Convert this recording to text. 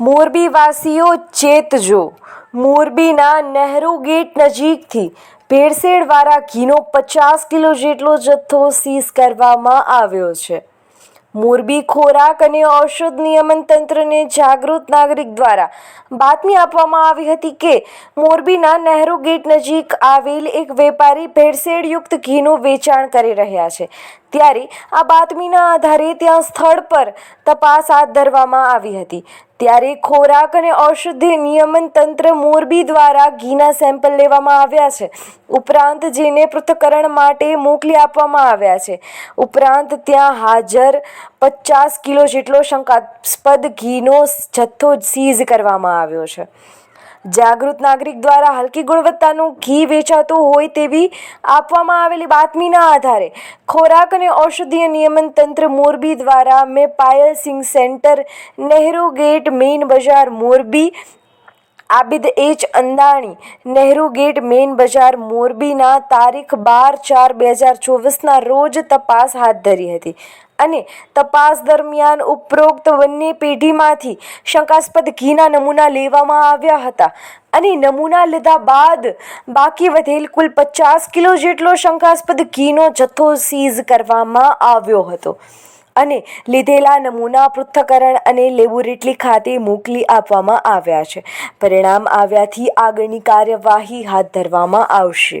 મોરબીવાસીઓ ચેતજો મોરબીના નહેરુ ગેટ નજીકથી ભેળસેળવાળા ઘીનો પચાસ કિલો જેટલો જથ્થો સીઝ કરવામાં આવ્યો છે. મોરબી ખોરાક અને ઔષધ નિયમન તંત્રને જાગૃત નાગરિક દ્વારા બાતમી આપવામાં આવી હતી કે મોરબીના નહેરુ ગેટ નજીક આવેલ એક વેપારી ભેળસેળયુક્ત ઘીનું વેચાણ કરી રહ્યા છે. ત્યારે આ બાતમીના આધારે ત્યાં સ્થળ પર તપાસ હાથ ધરવામાં આવી હતી. ત્યારે ખોરાક અને ઔષધિ નિયમન તંત્ર મોરબી દ્વારા ઘીના સેમ્પલ લેવામાં આવ્યા છે. ઉપરાંત જેને પૃથ્થકરણ માટે મોકલી આપવામાં આવ્યા છે. ઉપરાંત ત્યાં હાજર પચાસ કિલો જેટલો શંકાસ્પદ ઘીનો જથ્થો સીઝ કરવામાં આવ્યો છે. જાગૃત નાગરિક દ્વારા હલકી ગુણવત્તાનું ઘી વેચાતું હોય તેવી આપવામાં આવેલી બાતમીના આધારે ખોરાક અને ઔષધીય નિયમન તંત્ર મોરબી દ્વારા મેં Payal Singh centre, Nehru gate, main Bazar Morbi, Abid H Andani, Nehru gate, main Bazar મોરબીના તારીખ બાર ચાર બે હજાર ચોવીસના રોજ તપાસ હાથ ધરી હતી. અને તપાસ દરમિયાન ઉપરોક્ત બંને પેઢીમાંથી શંકાસ્પદ ઘીના નમૂના લેવામાં આવ્યા હતા અને નમૂના લીધા બાદ બાકી વધેલ કુલ પચાસ કિલો જેટલો શંકાસ્પદ ઘીનો જથ્થો સીઝ કરવામાં આવ્યો હતો. અને લીધેલા નમૂના પૃથ્થકરણ અને લેબોરેટરી ખાતે મોકલી આપવામાં આવ્યા છે. પરિણામ આવ્યાથી આગળની કાર્યવાહી હાથ ધરવામાં આવશે.